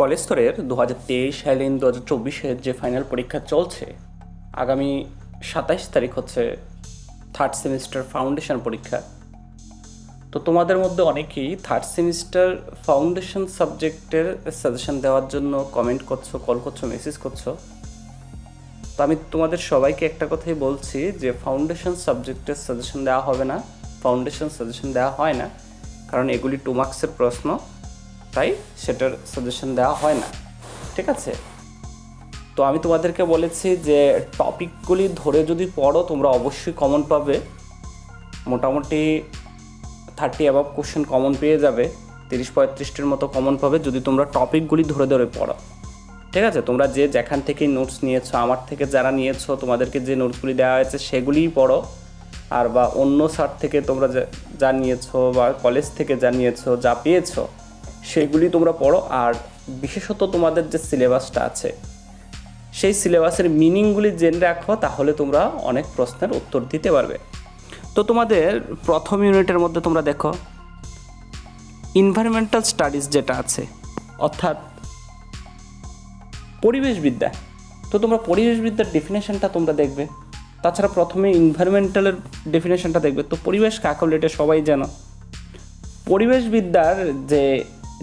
College স্তরের দু হাজার তেইশ সাইলিন দু হাজার চব্বিশের যে ফাইনাল পরীক্ষা চলছে, আগামী সাতাইশ তারিখ হচ্ছে থার্ড সেমিস্টার ফাউন্ডেশন পরীক্ষা। তো তোমাদের মধ্যে অনেকেই থার্ড সেমিস্টার ফাউন্ডেশন সাবজেক্টের সাজেশন দেওয়ার জন্য কমেন্ট করছ কল করছ মেসেজ করছ। তো আমি তোমাদের সবাইকে একটা কথাই বলছি যে ফাউন্ডেশন সাবজেক্টের সাজেশন দেওয়া হবে না। ফাউন্ডেশন সাজেশন দেওয়া হয় না, কারণ এগুলি টু মার্কসের প্রশ্ন। তাই সেটার সাজেশন দেওয়া হয় না। ঠিক আছে? তো আমি তোমাদেরকে বলেছি যে টপিকগুলি ধরে যদি পড়ো, তোমরা অবশ্যই কমন পাবে। মোটামুটি থার্টি অ্যাবাভ কোশ্চেন কমন পেয়ে যাবে। তিরিশ পঁয়ত্রিশটির মতো কমন পাবে যদি তোমরা টপিকগুলি ধরে ধরে পড়ো। ঠিক আছে? তোমরা যে যেখান থেকে নোটস নিয়েছো, আমার থেকে যারা নিয়েছো, তোমাদেরকে যে নোটসগুলি দেওয়া হয়েছে, সেগুলিই পড়ো। আর বা অন্য সার থেকে তোমরা যা নিয়েছো বা কলেজ থেকে যা নিয়েছো, যা পেয়েছ সেগুলি তোমরা পড়ো, আর বিশেষত তোমাদের যে সিলেবাসটা আছে, সেই সিলেবাসের মিনিংগুলি জেনে রাখো, তাহলে তোমরা অনেক প্রশ্নের উত্তর দিতে পারবে। তো তোমাদের প্রথম ইউনিটের মধ্যে তোমরা দেখো ইনভায়রনমেন্টাল স্টাডিজ যেটা আছে, অর্থাৎ পরিবেশবিদ্যা। তো তোমরা পরিবেশবিদ্যার ডেফিনেশনটা তোমরা দেখবে, তাছাড়া প্রথমে ইনভায়রনমেন্টালের ডেফিনেশনটা দেখবে। তো পরিবেশ কাকে বলে, এটা সবাই জানো। পরিবেশবিদ্যার যে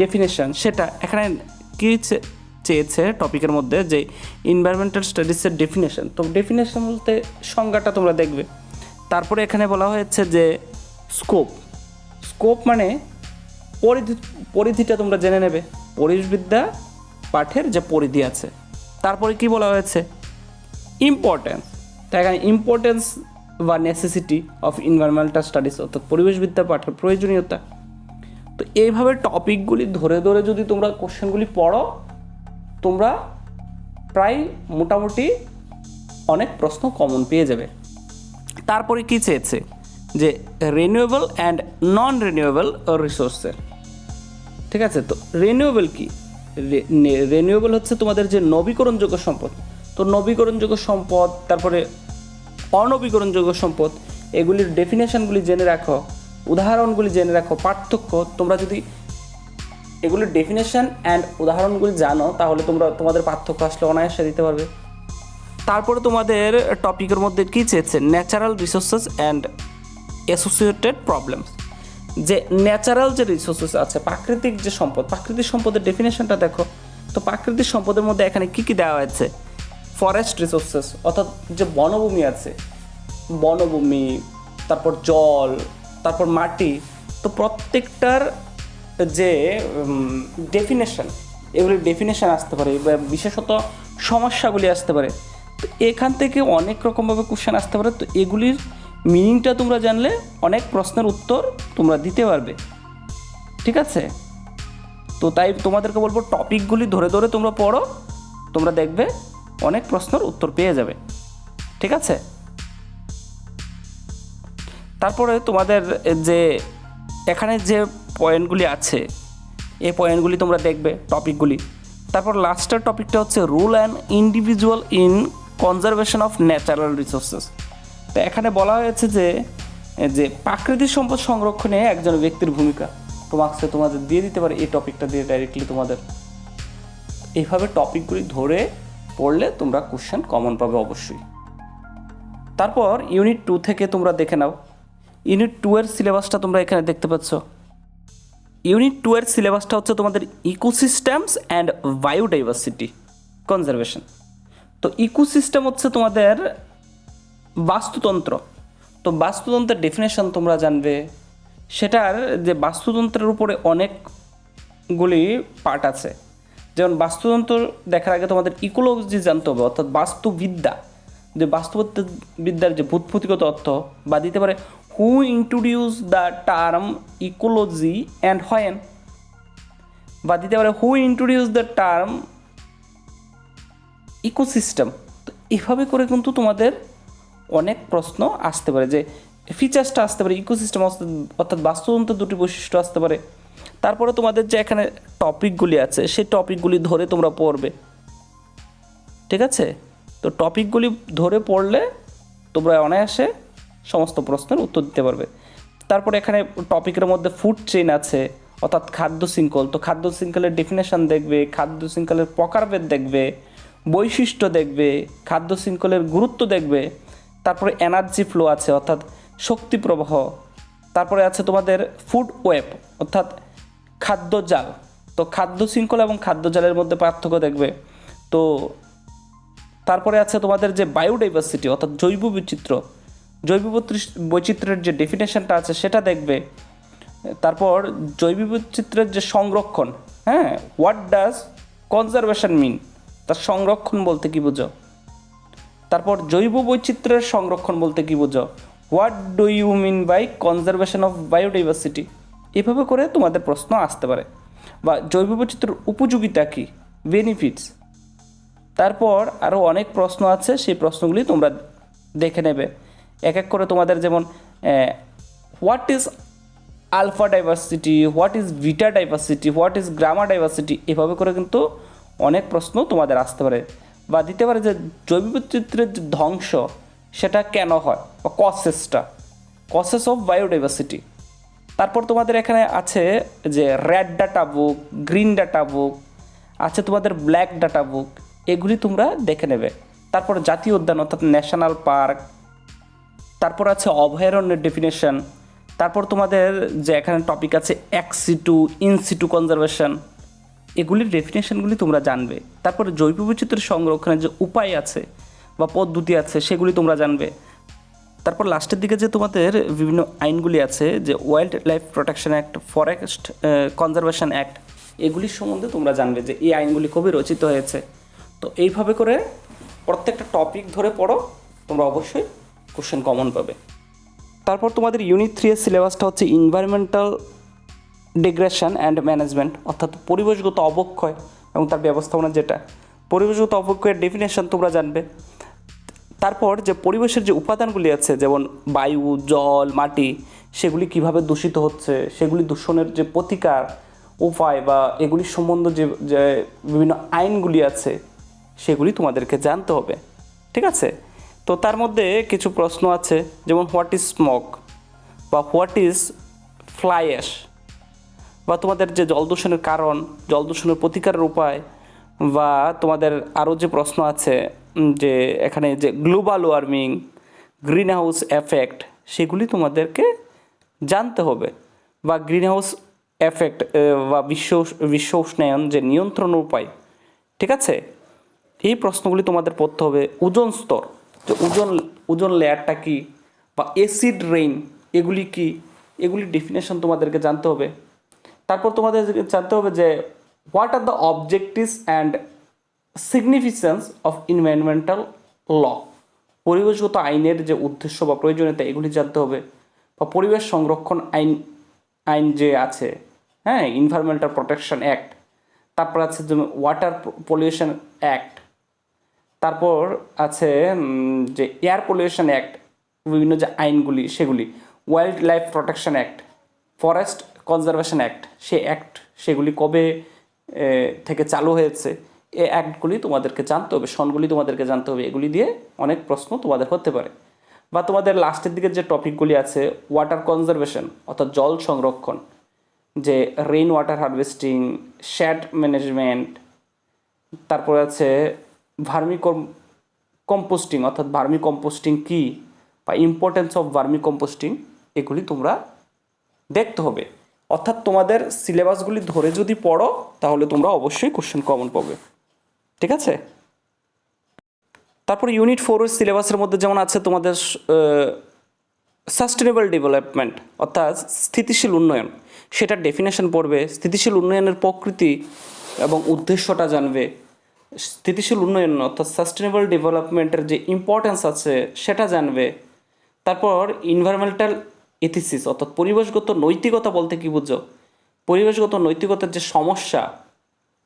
ডেফিনেশন সেটা এখানে কী চেয়েছে টপিকের মধ্যে যে ইনভায়রনমেন্টাল স্টাডিজের ডেফিনেশন তো ডেফিনেশন বলতে সংজ্ঞাটা তোমরা দেখবে। তারপরে এখানে বলা হয়েছে যে স্কোপ স্কোপ মানে পরিধি, পরিধিটা তোমরা জেনে নেবে। পরিবেশবিদ্যা পাঠের যে পরিধি আছে। তারপরে কি বলা হয়েছে? ইম্পর্টেন্স তাই এখানে ইম্পর্টেন্স বা নেসেসিটি অফ এনভায়রনমেন্টাল স্টাডিজ অর্থাৎ পরিবেশবিদ্যা পাঠের প্রয়োজনীয়তা। তো এইভাবে টপিকগুলি ধরে ধরে যদি তোমরা কোশ্চেনগুলি পড়ো, তোমরা প্রায় মোটামুটি অনেক প্রশ্ন কমন পেয়ে যাবে। তারপরে কি চেয়েছে? যে রিনিউয়েবল অ্যান্ড নন রিনিউয়েবল রিসোর্সের ঠিক আছে? তো রিনিউয়েবল কি? রিনিউয়েবল হচ্ছে তোমাদের যে নবীকরণযোগ্য সম্পদ। তো নবীকরণযোগ্য সম্পদ, তারপরে অনবীকরণযোগ্য সম্পদ, এগুলির ডেফিনেশনগুলি জেনে রাখো। উদাহরণগুলি জেনে রাখো, পার্থক্য, তোমরা যদি এগুলির ডেফিনেশন অ্যান্ড উদাহরণগুলি জানো, তাহলে তোমরা, তোমাদের পার্থক্য আসলে অনায়াসে দিতে পারবে। তারপরে তোমাদের টপিকের মধ্যে কী চেয়েছে? Natural resources and associated problems যে ন্যাচারাল যে রিসোর্সেস আছে, প্রাকৃতিক যে সম্পদ, প্রাকৃতিক সম্পদের ডেফিনেশনটা দেখো। তো প্রাকৃতিক সম্পদের মধ্যে এখানে কী কী দেওয়া হয়েছে? ফরেস্ট রিসোর্সেস অর্থাৎ যে বনভূমি আছে, বনভূমি, তারপর জল তারপর মাটি, তো প্রত্যেকটার যে ডেফিনেশন এগুলির ডেফিনেশন আসতে পারে বিশেষত সমস্যাগুলি আসতে পারে। তো এখান থেকে অনেক রকমভাবে কোশ্চেন আসতে পারে, তো এগুলির মিনিংটা তোমরা জানলে অনেক প্রশ্নের উত্তর তোমরা দিতে পারবে। ঠিক আছে? তো তাই তোমাদেরকে বলব টপিকগুলি ধরে ধরে তোমরা পড়ো, তোমরা দেখবে অনেক প্রশ্নের উত্তর পেয়ে যাবে। ঠিক আছে? তারপরে তোমাদের যে এখানে যে পয়েন্টগুলি আছে, এই পয়েন্টগুলি তোমরা দেখবে টপিকগুলি তারপর লাস্টের টপিকটা হচ্ছে rule and individual in conservation of natural resources তো এখানে বলা হয়েছে যে যে প্রাকৃতিক সম্পদ সংরক্ষণে একজন ব্যক্তির ভূমিকা। তোমাকে তোমাদের দিয়ে দিতে পারে, এই টপিকটা দিয়ে ডাইরেক্টলি তোমাদের। এইভাবে টপিকগুলি ধরে পড়লে তোমরা কোশ্চেন কমন পাবে অবশ্যই। তারপর ইউনিট টু থেকে তোমরা দেখে নাও। ইউনিট টু এর সিলেবাসটা তোমরা এখানে দেখতে পাচ্ছ। ইউনিট টু এর সিলেবাসটা হচ্ছে তোমাদের ইকোসিস্টেমস অ্যান্ড বায়োডাইভার্সিটি কনজারভেশন তো ইকোসিস্টেম হচ্ছে তোমাদের বাস্তুতন্ত্র। তো বাস্তুতন্ত্রের ডেফিনেশন তোমরা জানবে। সেটার যে বাস্তুতন্ত্রের উপরে অনেকগুলি পার্ট আছে। যেমন বাস্তুতন্ত্র দেখার আগে তোমাদের ইকোলজি জানতে হবে, অর্থাৎ বাস্তুবিদ্যা। যে বাস্তুবিদ্যার যে ভূতভূতিগত অর্থ বা দিতে পারে who introduce the term ecology and when বা দিতে পারে who introduce the term ecosystem তো এভাবে করে কিন্তু তোমাদের অনেক প্রশ্ন আসতে পারে যে ফিচার্সটা আসতে পারে ইকোসিস্টেম অর্থাৎ বাস্তুতন্ত্রের দুটি বৈশিষ্ট্য আসতে পারে। তারপরে তোমাদের যে এখানে টপিকগুলি আছে সেই টপিকগুলি ধরে তোমরা পড়বে। ঠিক আছে? তো টপিকগুলি ধরে পড়লে তোমরা অনায়াসে সমস্ত প্রশ্নের উত্তর দিতে পারবে। তারপরে এখানে টপিকের মধ্যে ফুড চেইন আছে, অর্থাৎ খাদ্য শৃঙ্খল। তো খাদ্য শৃঙ্খলের ডেফিনেশন দেখবে, খাদ্য শৃঙ্খলের প্রকারভেদ দেখবে, বৈশিষ্ট্য দেখবে, খাদ্য শৃঙ্খলের গুরুত্ব দেখবে, তারপরে এনার্জি ফ্লো আছে, অর্থাৎ শক্তি প্রবাহ। তারপরে আছে তোমাদের ফুড ওয়েব অর্থাৎ খাদ্য জাল। তো খাদ্য শৃঙ্খলা এবং খাদ্য জালের মধ্যে পার্থক্য দেখবে। তো তারপরে আছে তোমাদের যে বায়োডাইভার্সিটি অর্থাৎ জৈব বৈচিত্র্য। জৈব বৈচিত্র্যের যে ডেফিনেশনটা আছে, সেটা দেখবে। তারপর জৈব বৈচিত্র্যের যে সংরক্ষণ হ্যাঁ? হোয়াট ডাজ কনজারভেশন মিন তার সংরক্ষণ বলতে কি বুঝো? তারপর জৈব বৈচিত্র্যের সংরক্ষণ বলতে কি বুঝো? What do you mean by conservation of biodiversity এভাবে করে তোমাদের প্রশ্ন আসতে পারে। বা জৈব বৈচিত্র্যের উপযোগিতা কী? বেনিফিটস তারপর আরও অনেক প্রশ্ন আছে, সেই প্রশ্নগুলি তোমরা দেখে নেবে। এক এক করে তোমাদের যেমন what is alpha diversity what is beta diversity what is gamma diversity এভাবে করে কিন্তু অনেক প্রশ্ন তোমাদের আসতে পারে। বা দিতে পারে যে জৈব বৈচিত্র্যের যে ধ্বংস, সেটা কেন হয়? বা কসেসটা কসেস অফ বায়োডাইভার্সিটি তারপর তোমাদের এখানে আছে যে red data book green data book আছে তোমাদের ব্ল্যাক ডাটা বুক এগুলি তোমরা দেখে নেবে। তারপর জাতীয় উদ্যান, অর্থাৎ ন্যাশনাল পার্ক তারপর আছে অভয়ারণ্যের ডেফিনেশন তারপর তোমাদের যে এখানে টপিক আছে এক্সিটু ইনসিটু কনজারভেশন এগুলির ডেফিনেশনগুলি তোমরা জানবে। তারপর জৈব বৈচিত্র্য সংরক্ষণের যে উপায় আছে বা পদ্ধতি আছে, সেগুলি তোমরা জানবে। তারপর লাস্টের দিকে যে তোমাদের বিভিন্ন আইনগুলি আছে, যে wild life protection act forest conservation act এগুলির সম্বন্ধে তোমরা জানবে যে এই আইনগুলি কবে রচিত হয়েছে। তো এইভাবে করে প্রত্যেকটা টপিক ধরে পড়ো, তোমরা অবশ্যই কোশ্চেন কমন পাবে। তারপর তোমাদের ইউনিট থ্রি এর সিলেবাসটা হচ্ছে ইনভায়রনমেন্টাল ডিগ্রেশন অ্যান্ড ম্যানেজমেন্ট অর্থাৎ পরিবেশগত অবক্ষয় এবং তার ব্যবস্থাপনা যেটা। পরিবেশগত অবক্ষয়ের ডেফিনেশন তোমরা জানবে। তারপর যে পরিবেশের যে উপাদানগুলি আছে, যেমন বায়ু, জল, মাটি, সেগুলি কীভাবে দূষিত হচ্ছে, সেগুলি দূষণের যে প্রতিকার উপায় বা এগুলির সম্বন্ধে যে যে বিভিন্ন আইনগুলি আছে, সেগুলি তোমাদেরকে জানতে হবে। ঠিক আছে? তো তার মধ্যে কিছু প্রশ্ন আছে, যেমন হোয়াট ইজ স্মক বা হোয়াট ইজ ফ্লাই অ্যাশ বা তোমাদের যে জল দূষণের কারণ, জল দূষণের প্রতিকারের উপায়, বা তোমাদের আরও যে প্রশ্ন আছে যে এখানে যে global warming green house effect সেগুলি তোমাদেরকে জানতে হবে। বা গ্রিন হাউস এফেক্ট বা বিশ্ব বিশ্ব উষ্ণায়ন যে নিয়ন্ত্রণ উপায়, ঠিক আছে? এই প্রশ্নগুলি তোমাদের পড়তে হবে ওজন স্তর। যে ওজন ওজন লেয়ারটা কি বা এসিড রেইন এগুলি কি? এগুলির ডেফিনেশন তোমাদেরকে জানতে হবে। তারপর তোমাদের জানতে হবে যে what are the objectives and significance of environmental law পরিবেশগত আইনের যে উদ্দেশ্য বা প্রয়োজনীয়তা, এগুলি জানতে হবে। বা পরিবেশ সংরক্ষণ আইন আইন যে আছে হ্যাঁ এনভায়রনমেন্টাল প্রোটেকশন অ্যাক্ট তারপর আছে যে ওয়াটার পলিউশন অ্যাক্ট তারপর আছে যে এয়ার পলিউশন অ্যাক্ট, বিভিন্ন যে আইনগুলি, সেগুলি wild life protection act, forest conservation act সে অ্যাক্ট, সেগুলি কবে থেকে চালু হয়েছে, এ অ্যাক্টগুলি তোমাদেরকে জানতে হবে সনগুলি তোমাদেরকে জানতে হবে, এগুলি দিয়ে অনেক প্রশ্ন তোমাদের হতে পারে। বা তোমাদের লাস্টের দিকে যে টপিকগুলি আছে, ওয়াটার কনজারভেশন, অর্থাৎ জল সংরক্ষণ, যে rain water harvesting shed management তারপর আছে ভার্মি কম্পোস্টিং অর্থাৎ ভার্মি কম্পোস্টিং কী বা ইম্পর্টেন্স অফ ভার্মি কম্পোস্টিং এগুলি তোমরা দেখতে হবে। অর্থাৎ তোমাদের সিলেবাসগুলি ধরে যদি পড়ো, তাহলে তোমরা অবশ্যই কোশ্চেন কমন পাবে। ঠিক আছে? তারপর ইউনিট ফোরের সিলেবাসের মধ্যে যেমন আছে তোমাদের সাস্টেনেবল ডেভেলপমেন্ট অর্থাৎ স্থিতিশীল উন্নয়ন। সেটার ডেফিনেশন পড়বে। স্থিতিশীল উন্নয়নের প্রকৃতি এবং উদ্দেশ্যটা জানবে। স্থিতিশীল উন্নয়ন অর্থাৎ সাস্টেনেবল ডেভেলপমেন্টের যে ইম্পর্টেন্স আছে, সেটা জানবে। তারপর ইনভায়রনমেন্টাল ইথিসিস অর্থাৎ পরিবেশগত নৈতিকতা বলতে কি বুঝো? পরিবেশগত নৈতিকতার যে সমস্যা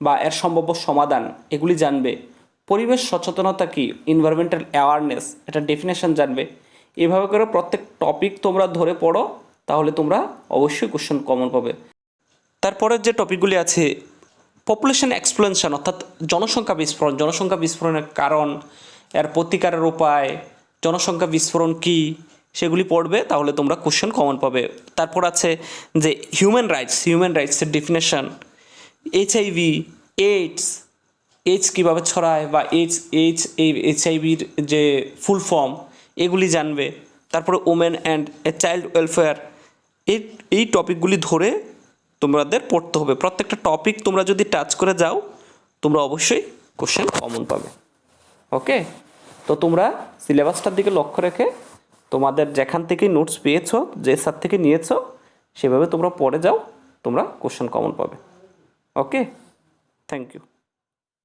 বা এর সম্ভাব্য সমাধান, এগুলি জানবে। পরিবেশ সচেতনতা কি? এনভায়রনমেন্টাল অ্যাওয়ারনেস এটা ডেফিনেশন জানবে। এভাবে করে প্রত্যেক টপিক তোমরা ধরে পড়ো, তাহলে তোমরা অবশ্যই কোশ্চেন কমন পাবে। তারপরের যে টপিকগুলি আছে পপুলেশন এক্সপ্লেনশন অর্থাৎ জনসংখ্যা বিস্ফোরণ, জনসংখ্যা বিস্ফোরণের কারণ, এর প্রতিকারের উপায়, জনসংখ্যা বিস্ফোরণ কী, সেগুলি পড়বে, তাহলে তোমরা কোশ্চেন কমন পাবে। তারপর আছে যে হিউম্যান রাইটস হিউম্যান রাইটসের ডেফিনেশন এইচআইভি এইডস এইচ কীভাবে ছড়ায় বা এইচ এইচ এই এইচআইভির যে ফুল ফর্ম এগুলি জানবে। তারপরে women and a child welfare এই এই টপিকগুলি ধরে তোমাদের পড়তে হবে। প্রত্যেকটা টপিক তোমরা যদি টাচ করে যাও, তোমরা অবশ্যই কোশ্চেন কমন পাবে। ওকে তো তোমরা সিলেবাসটার দিকে লক্ষ্য রেখে তোমাদের যেখান থেকে নোটস পেয়েছ, যে স্যার থেকে নিয়েছ, সেভাবে তোমরা পড়ে যাও, তোমরা কোশ্চেন কমন পাবে। Okay thank you